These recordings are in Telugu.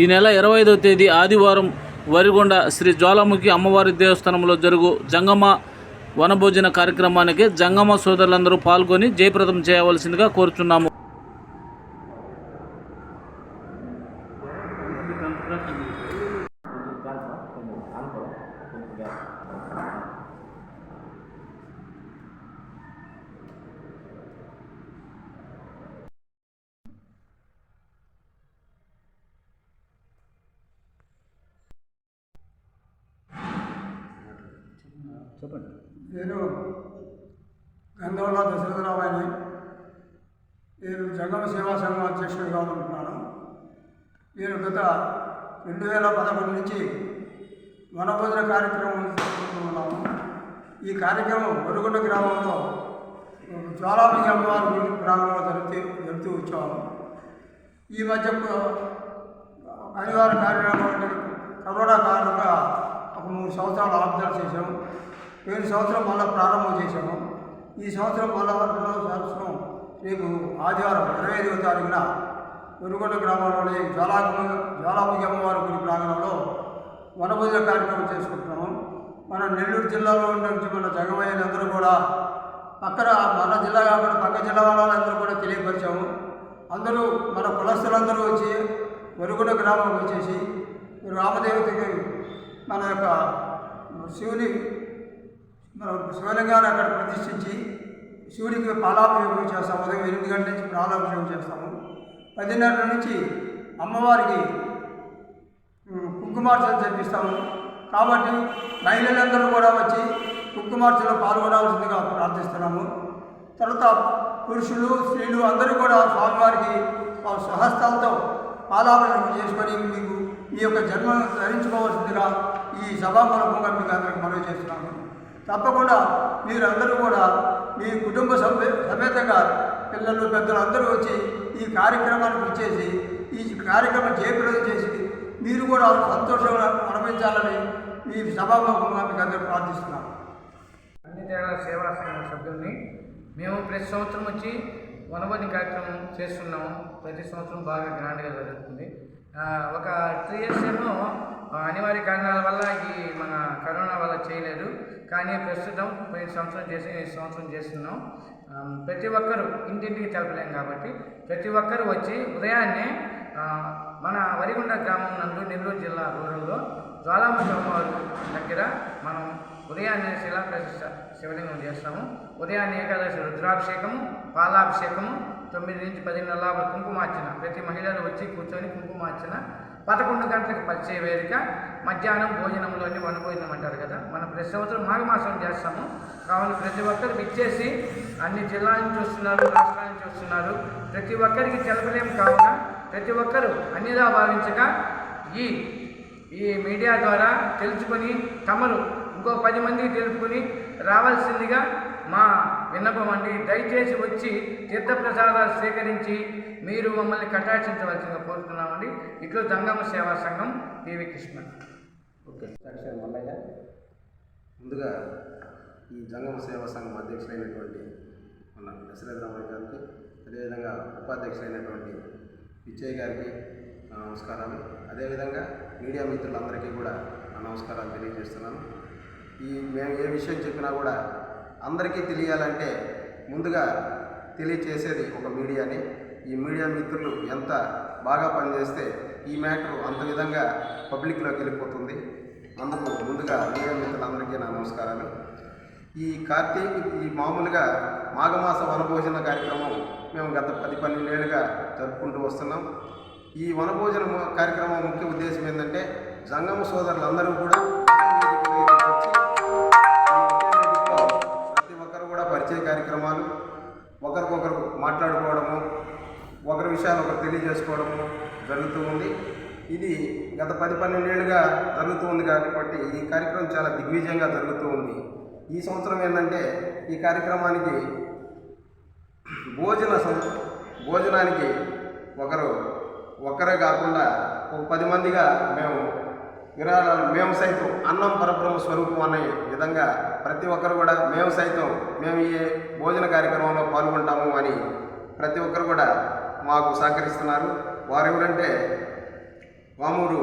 ఈ నెల ఇరవై ఐదవ తేదీ ఆదివారం వరిగొండ శ్రీ జ్వాలాముఖి అమ్మవారి దేవస్థానంలో జరుగు జంగమ వనభోజన కార్యక్రమానికి జంగమ సోదరులందరూ పాల్గొని జయప్రదం చేయవలసిందిగా కోరుచున్నాము. చెప్పండి. నేను గంధంలో దశరథరావుని నేను జంగమ సేవా సంఘం అధ్యక్షుడిగా ఉంటున్నాను. నేను గత రెండు వేల పదకొండు నుంచి వనభోజన కార్యక్రమం చేసుకుంటున్నాము ఈ కార్యక్రమం ఒరుగుండ గ్రామంలో జ్వాలాపతి అమ్మవారి గ్రామంలో జరుగుతూ జరుగుతూ వచ్చాము. ఈ మధ్య అనివార్య కార్యక్రమం అంటే కరోనా కారణంగా ఒక మూడు సంవత్సరాలు ఆబ్జర్వ్ చేశాము. ఏడు సంవత్సరం మళ్ళీ ప్రారంభం చేసాము ఈ సంవత్సరం మళ్ళా రెండవ సంవత్సరం రేపు ఆదివారం ఇరవై ఐదవ తారీఖున ఉరుగొండ గ్రామంలోని జ్వాలాకు జ్వాలాముఖి అమ్మవారి గుడి ప్రాంగణంలో వనభోజన కార్యక్రమం చేసుకుంటున్నాము. మన నెల్లూరు జిల్లాలో ఉన్న మన జగమయ్యలందరూ కూడా పక్కన మన జిల్లా కాకుండా పక్క జిల్లా వాళ్ళందరూ కూడా తెలియపరిచాము. అందరూ మన కులస్తులందరూ వచ్చి వెనుగొండ గ్రామం వచ్చేసి రామదేవతకి మన యొక్క శివుని శివలింగాన్ని అక్కడ ప్రతిష్ఠించి శివుడికి పాలాభిషేకం చేస్తాము. ఉదయం ఎనిమిది గంటల నుంచి పాలాభిషేకం చేస్తాము. పదిన్నర నుంచి అమ్మవారికి కుంకుమార్చన జరిపిస్తాము. కాబట్టి మహిళలందరూ కూడా వచ్చి కుంకుమార్చనలో పాల్గొనాల్సిందిగా ప్రార్థిస్తున్నాము. తర్వాత పురుషులు స్త్రీలు అందరూ కూడా స్వామివారికి ఆ స్వహస్తాలతో పాలాభిషేకం చేసుకొని మీకు మీ యొక్క జన్మను ధరించుకోవాల్సిందిగా ఈ సభామూలకంగా మీకు అందరికి మనవి చేస్తున్నాము. తప్పకుండా మీరందరూ కూడా మీ కుటుంబ సభ్య సమేతంగా పిల్లలు పెద్దలు అందరూ వచ్చి ఈ కార్యక్రమానికి ఇచ్చేసి ఈ కార్యక్రమం జయప్రదం చేసి మీరు కూడా సంతోషంగా అనుభవించాలని ఈ సభాముఖంగా మీకు అందరూ ప్రార్థిస్తున్నాను అన్ని తేడా సేవా సంఘం సభ్యుల్ని మేము ప్రతి సంవత్సరం వచ్చి వనబడి కార్యక్రమం చేస్తున్నాము. ప్రతి సంవత్సరం బాగా గ్రాండ్గా జరుగుతుంది. ఒక త్రీ ఇయర్స్ ఏమో అనివార్య కారణాల వల్ల ఈ మన కరోనా వల్ల చేయలేదు. కానీ ప్రస్తుతం పోయిన సంవత్సరం చేసి ఈ సంవత్సరం చేస్తున్నాం. ప్రతి ఒక్కరూ ఇంటింటికి తెలపలేం కాబట్టి ప్రతి ఒక్కరూ వచ్చి ఉదయాన్నే మన వరిగుండ గ్రామం నందు నెల్లూరు జిల్లా రూరల్లో జ్వాలాముఖి అమ్మవారు దగ్గర మనం ఉదయాన్నే శిలాప్రతిష్ఠ శివలింగం చేస్తాము. ఉదయాన్నే ఏకాదశి రుద్రాభిషేకము పాలాభిషేకము తొమ్మిది నుంచి పదిన్నర లోపల కుంకుమార్చన. ప్రతి మహిళలు వచ్చి కూర్చొని కుంకుమార్చన పదకొండు గంటలకు పరిచయ వేదిక మధ్యాహ్నం భోజనంలోని వనభోజనం అంటారు కదా. మనం ప్రతి సంవత్సరం మాఘమాసం చేస్తాము. కావున ప్రతి ఒక్కరు విచ్చేసి అన్ని జిల్లాల నుంచి వస్తున్నారు రాష్ట్రాల నుంచి వస్తున్నారు. ప్రతి ఒక్కరికి తెలపలేం కావున ప్రతి ఒక్కరూ అన్నిదా భావించగా ఈ ఈ మీడియా ద్వారా తెలుసుకొని తమరు ఇంకో పది మందికి తెలుసుకొని రావాల్సిందిగా మా విన్నపం అండి దయచేసి వచ్చి తీర్థప్రసాదాలు స్వీకరించి మీరు మమ్మల్ని కటాక్షించవలసిందిగా కోరుతున్నామండి. ఇట్లు జంగమ సేవా సంఘం పివి కృష్ణ. ఓకే మల్లయ్య. ముందుగా ఈ జంగమ సేవా సంఘం అధ్యక్షులైనటువంటి మన దశరథరామయ్య గారికి అదేవిధంగా ఉపాధ్యక్షులైనటువంటి విజయ్ గారికి నమస్కారాలు. అదేవిధంగా మీడియా మిత్రులందరికీ కూడా నా నమస్కారాలు తెలియజేస్తున్నాను. ఈ మేము ఏ విషయం చెప్పినా కూడా అందరికీ తెలియాలంటే ముందుగా తెలియచేసేది ఒక మీడియాని. ఈ మీడియా మిత్రులు ఎంత బాగా పనిచేస్తే ఈ మ్యాటర్ అంత విధంగా పబ్లిక్లోకి వెళ్ళిపోతుంది. అందుకు ముందుగా మీడియా మిత్రులందరికీ నా నమస్కారాలు. ఈ కార్తీక్ ఈ మామూలుగా మాఘమాస వనభోజన కార్యక్రమం మేము గత పది పన్నెండేళ్ళుగా జరుపుకుంటూ వస్తున్నాం. ఈ వనభోజన కార్యక్రమం ముఖ్య ఉద్దేశం ఏంటంటే జంగమ సోదరులందరూ కూడా విషయాలు ఒకరు తెలియజేసుకోవడము జరుగుతూ ఉంది. ఇది గత పది పన్నెండేళ్ళుగా జరుగుతూ ఉంది కాబట్టి ఈ కార్యక్రమం చాలా దిగ్విజయంగా జరుగుతూ ఉంది. ఈ సంవత్సరం ఏంటంటే ఈ కార్యక్రమానికి భోజన సం- భోజనానికి ఒకరు ఒకరే కాకుండా ఒక పది మందిగా మేము విరాళాలు మేము సైతం అన్నం పరబ్రహ్మ స్వరూపం అనే విధంగా ప్రతి ఒక్కరు కూడా మేము సైతం మేము ఈ భోజన కార్యక్రమంలో పాల్గొంటాము అని ప్రతి ఒక్కరు కూడా మాకు సహకరిస్తున్నారు. వారు ఎవరంటే వామూరు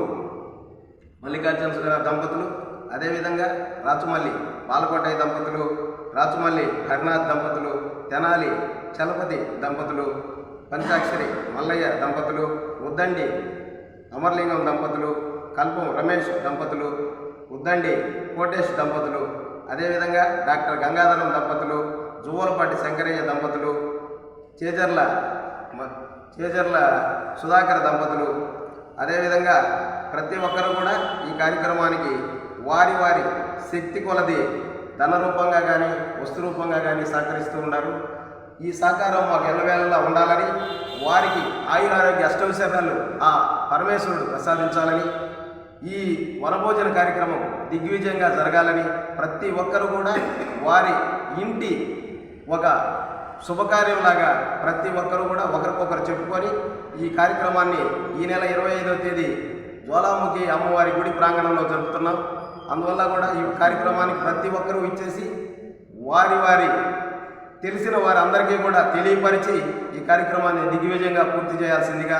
మల్లికార్జున దంపతులు అదేవిధంగా రాచుమల్లి బాలకోటయ్య దంపతులు రాచుమల్లి హరినాథ్ దంపతులు తెనాలి చలపతి దంపతులు పంచాక్షరి మల్లయ్య దంపతులు ఉద్దండి అమర్లింగం దంపతులు కల్పం రమేష్ దంపతులు ఉద్దండి కోటేష్ దంపతులు అదేవిధంగా డాక్టర్ గంగాధరం దంపతులు జువ్వలపాటి శంకరయ్య దంపతులు చేజర్ల చేజర్ల సుధాకర్ దంపతులు. అదేవిధంగా ప్రతి ఒక్కరు కూడా ఈ కార్యక్రమానికి వారి వారి శక్తి కొలది ధన రూపంగా కానీ వస్తు రూపంగా కానీ సహకరిస్తూ ఉన్నారు. ఈ సహకారం మాకు ఎల్లవేళలా ఉండాలని వారికి ఆయురారోగ్య అష్టవిశేషాలు ఆ పరమేశ్వరుడు ప్రసాదించాలని ఈ వనభోజన కార్యక్రమం దిగ్విజయంగా జరగాలని ప్రతి ఒక్కరు కూడా వారి ఇంటి ఒక శుభకార్యంలాగా ప్రతి ఒక్కరూ కూడా ఒకరికొకరు చెప్పుకొని ఈ కార్యక్రమాన్ని ఈ నెల ఇరవై ఐదవ తేదీ జ్వాలాముఖి అమ్మవారి గుడి ప్రాంగణంలో జరుపుతున్నాం. అందువల్ల కూడా ఈ కార్యక్రమానికి ప్రతి ఒక్కరూ ఇచ్చేసి వారి వారి తెలిసిన వారందరికీ కూడా తెలియపరిచి ఈ కార్యక్రమాన్ని దిగ్విజయంగా పూర్తి చేయాల్సిందిగా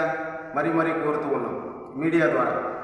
మరి మరీ కోరుతూ ఉన్నాం. మీడియా ద్వారా.